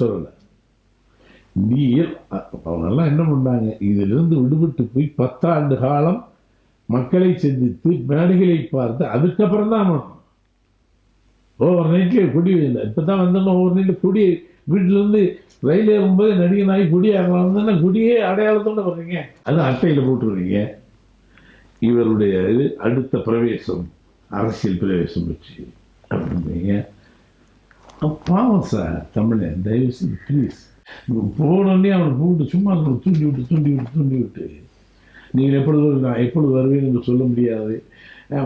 சொல்லலை. நீ அவங்கெல்லாம் என்ன பண்ணாங்க? இதிலிருந்து விடுபட்டு போய் பத்தாண்டு காலம் மக்களை சந்தித்து மேடைகளை பார்த்து அதுக்கப்புறம் தான் ஓவர் நைட்லேயே குடி இல்லை இப்போ தான் வந்தோம்னா ஓவர் நைட்டு குடி வீட்டிலேருந்து ரயில் ஏறும்போது நடிகனாகி குடி ஆகலாம் குடியே அடையாளத்தோட வர்றீங்க. அது அட்டையில் போட்டுருவீங்க. இவருடைய இது அடுத்த பிரவேசம் அரசியல் பிரவேசம் வச்சு. அப்படிங்க பாவம் சார் தமிழன் தயவு செய்து ப்ளீஸ் போனோடனே அவனை கூப்பிட்டு சும்மா அவனை தூண்டி விட்டு தூண்டி விட்டு தூண்டி விட்டு. நீங்கள் எப்பொழுது நான் எப்பொழுது வருவேன் என்று சொல்ல முடியாது.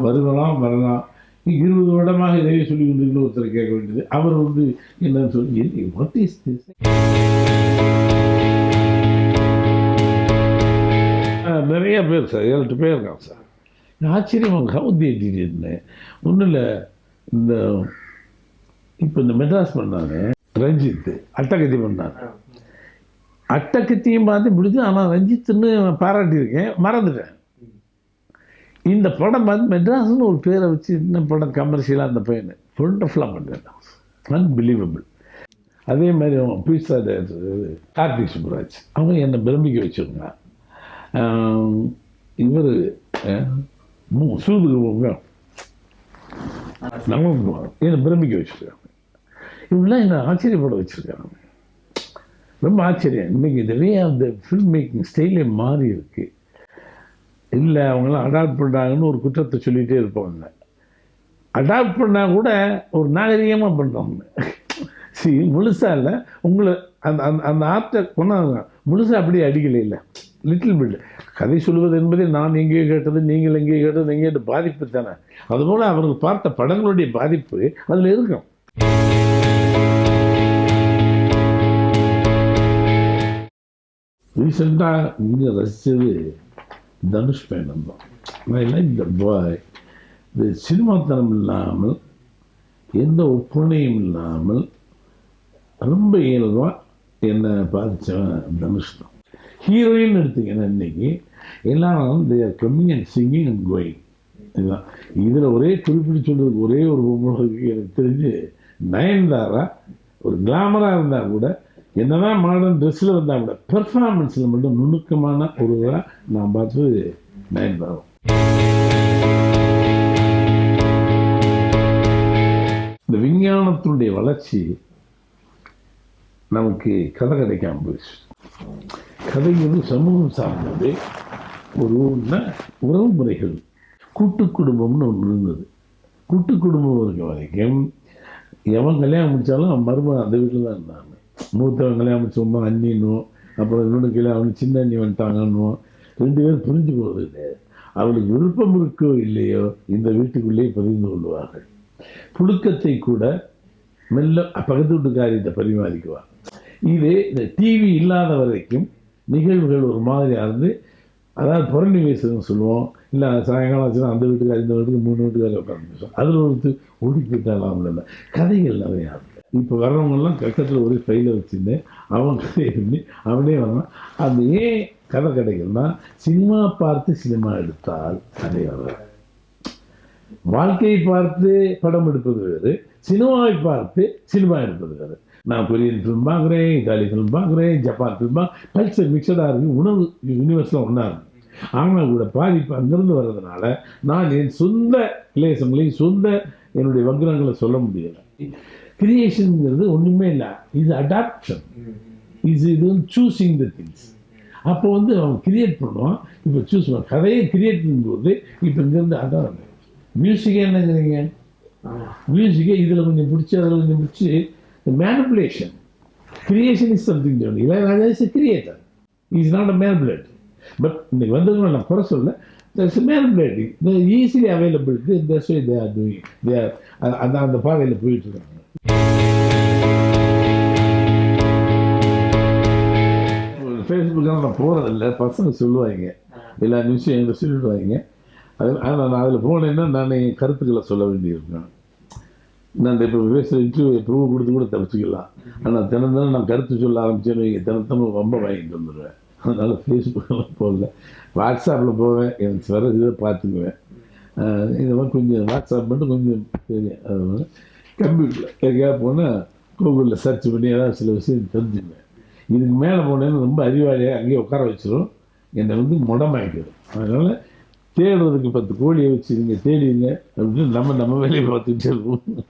வருவலாம் வரலாம் இருபது வருடமாக இதையே சொல்லி கொண்டு ஒருத்தர் கேட்க வேண்டியது. அவர் வந்து என்னன்னு சொல்லி வாட் இஸ் திஸ் நிறைய பேர் சார் ஏழு பேர் இருக்காங்க சார். ஆச்சரியமாக ஹவு தி ஒன்றும் இல்லை இந்த இப்போ இந்த மெட்ராஸ் பண்ணாங்க ரஞ்சித் அட்டகத்தி பண்ணாங்க அட்டகத்தியும் பார்த்து பிடிச்சி ஆனால் ரஞ்சித்துன்னு பாராட்டியிருக்கேன் மறந்துட்டேன். இந்த படம் வந்து மெட்ராஸ்னு ஒரு பேரை வச்சு இந்த படம் கமர்ஷியலாக அந்த பையன். ஒண்டர்ஃபுல்லாக பண்ணுறேன் அன்பிலீவபிள் அதே மாதிரி அவன் பீஸா கார்த்திக் சுப்ராஜ். அவங்க என்னை பிரமிக்க வச்சுருங்க இவர் சூதுக்கு போங்க நம்ம என்னை பிரமிக்க வச்சுருக்காங்க. இவங்களாம் என்னை ஆச்சரியப்பட வச்சுருக்காங்க. ரொம்ப ஆச்சரியம். இன்னைக்கு இந்த way of the film making ஸ்டைலே மாறி இருக்கு. இல்லை அவங்களாம் அடாப்ட் பண்ணுறாங்கன்னு ஒரு குற்றத்தை சொல்லிகிட்டே இருப்பாங்க. அடாப்ட் பண்ணால் கூட ஒரு நாகரிகமாக பண்ணுறாங்க சி முழுசாக இல்லை. உங்களை அந்த அந்த அந்த ஆர்ட்டை கொண்டாங்க முழுசாக அப்படியே அடிக்கலை இல்லை. லிட்டில் பிட் கதை சொல்வது என்பதை நான் எங்கேயோ கேட்டது நீங்கள் எங்கேயோ கேட்டது எங்கேயோ பாதிப்பு தானே. அதுபோல் அவர்கள் பார்த்த படங்களுடைய பாதிப்பு அதில் இருக்கும். ரீசெண்டாக இங்கே ரசித்தது தனுஷ் பயணம் தான் ஐ லைக் த பாய் இது சினிமாத்தனம் இல்லாமல் எந்த ஒப்புணையும் இல்லாமல் ரொம்ப இயல்பாக என்னை பாதித்தவன் தனுஷ் தான். ஹீரோயின் எடுத்தீங்கன்னா இன்னைக்கு எல்லாரும் they are coming and singing and going இதுதான். இதில் ஒரே குறிப்பிட்டு சொல்கிறதுக்கு ஒரே ஒரு பொம்பளை எனக்கு தெரிஞ்சு நயன்தாரா ஒரு கிளாமராக இருந்தால் கூட என்னதான் மாடர்ன் ட்ரெஸ்ஸில் வந்தால் கூட பெர்ஃபார்மன்ஸில் மட்டும் நுணுக்கமான ஒருவராக நான் பார்த்து நயன்தாரா இந்த விஞ்ஞானத்தினுடைய வளர்ச்சி நமக்கு கதை கிடைக்காம போயிடுச்சு. கதைங்கிறது சமூகம் சார்ந்தது. ஒரு ஊர்னா உறவு முறைகள் கூட்டு குடும்பம்னு ஒன்று இருந்தது. கூட்டு குடும்பம் இருக்க வரைக்கும் எவன் கல்யாணம் முடித்தாலும் அவன் மருமகன் அந்த வீட்டில் தான் இருந்தாங்க மூத்தவங்களே அவன் சும்மா அண்ணின்னும் அப்புறம் இன்னொன்று கீழே அவனுக்கு சின்ன அண்ணி வந்துட்டாங்கன்னும் ரெண்டு பேரும் புரிஞ்சு போகிறது கிடையாது அவளுக்கு விருப்பம் இருக்கோ இல்லையோ இந்த வீட்டுக்குள்ளேயே பகிர்ந்து கொள்வார்கள். புழுக்கத்தை கூட மெல்ல பக்கத்து வீட்டுக்காரியத்தை பரிமாறிக்குவார் இது இந்த டிவி இல்லாத வரைக்கும் நிகழ்வுகள் ஒரு மாதிரியாக இருந்து அதாவது புரணி வயசுன்னு சொல்லுவோம். இல்லை சாயங்காலம் ஆச்சுன்னா அந்த வீட்டுக்காரி இந்த வீட்டுக்கு மூணு வீட்டுக்காரி உட்காந்து அதில் ஒருத்தர் ஓடி போயிட்டாலாம் இல்லை கதைகள் நிறையா. இருக்கும் இப்போ வர்றவங்கெல்லாம் கக்கத்தில் ஒரு ஃபைலை வச்சுருந்தேன் அவன் கதையை பண்ணி அவனே வரான் அந்த ஏன் கதை கிடைக்குதுன்னா சினிமா பார்த்து சினிமா எடுத்தால் அதே வரும் வாழ்க்கையை பார்த்து படம் எடுப்பது வேறு சினிமாவை பார்த்து சினிமா எடுப்பது வேறு. நான் கொரியன் ஃபிலிம் பார்க்குறேன் இத்தாலி ஃபிலிம் பார்க்குறேன் ஜப்பான் ஃபிலிம் கல்ச்சர் மிக்சடாக இருக்குது உணவு யூனிவர்ஸில் ஒன்றா இருக்கு. ஆனால் கூட பாதிப்பு அங்கேருந்து வர்றதுனால நான் என் சொந்த கிளேசங்களையும் சொந்த என்னுடைய வக்ரங்களை சொல்ல முடியலை. கிரியேஷனுங்கிறது ஒன்றுமே இல்லை. இது அடாப்ஷன் இது இது வந்து சூஸிங் த திங்ஸ் அப்போ வந்து அவன் கிரியேட் பண்ணுவான். இப்போ சூஸ் பண்ணுவான் கதையை கிரியேட் பண்ணும்போது இப்போ இங்கேருந்து அதான் மியூசிக்கே என்னங்கிறீங்க மியூசிக்கே இதில் கொஞ்சம் பிடிச்சி அதில் கொஞ்சம் பிடிச்சி manipulation creation is something Ilaiyaraaja is creator is not a manipulator but இன்னைக்கு வந்தவங்க நான் குறை சொல்ல that's manipulating the easily available they are doing they அந்த அந்த பாதையில் போயிட்டு இருக்காங்க. ஃபேஸ்புக்கில் நான் போகிறதில்ல பசங்க சொல்லுவாங்க. எல்லா நியூஸும் என்கிட்ட சொல்லிடுவாங்க. அது ஆனால் நான் அதில் போனேன்னா நான் என் கருத்துக்களை சொல்ல வேண்டியிருக்கேன் நான் இப்போ பேசுகிற இன்டர்வியூ ப்ரூவ் கொடுத்து கூட தப்பிச்சுக்கலாம். ஆனால் தினம் நான் கருத்து சொல்ல ஆரம்பிச்சேன்னு வைங்க. தினத்தனும் ரொம்ப வாங்கிட்டு வந்துடுவேன் அதனால் ஃபேஸ்புக்கெல்லாம் போகல. வாட்ஸ்அப்பில் போவேன். எனக்கு வர இதை பார்த்துக்குவேன். இந்த மாதிரி கொஞ்சம் வாட்ஸ்அப் மட்டும் கொஞ்சம் தெரியும். அது கம்ப்யூட்டரில் எங்கேயாவது போனால் கூகுளில் சர்ச் பண்ணி ஏதாவது சில விஷயம் தெரிஞ்சுக்குவேன். இதுக்கு மேலே போனேன்னு ரொம்ப அறிவாளியாக அங்கேயே உட்கார வச்சிடும் என்னை வந்து முடமாக்கிடும் அதனால் தேடுறதுக்கு பத்து கோழியை வச்சு நீங்கள் தேடிங்க அப்படின்னு நம்ம நம்ம வேலையை பார்த்துக்கிட்டே இருப்போம்.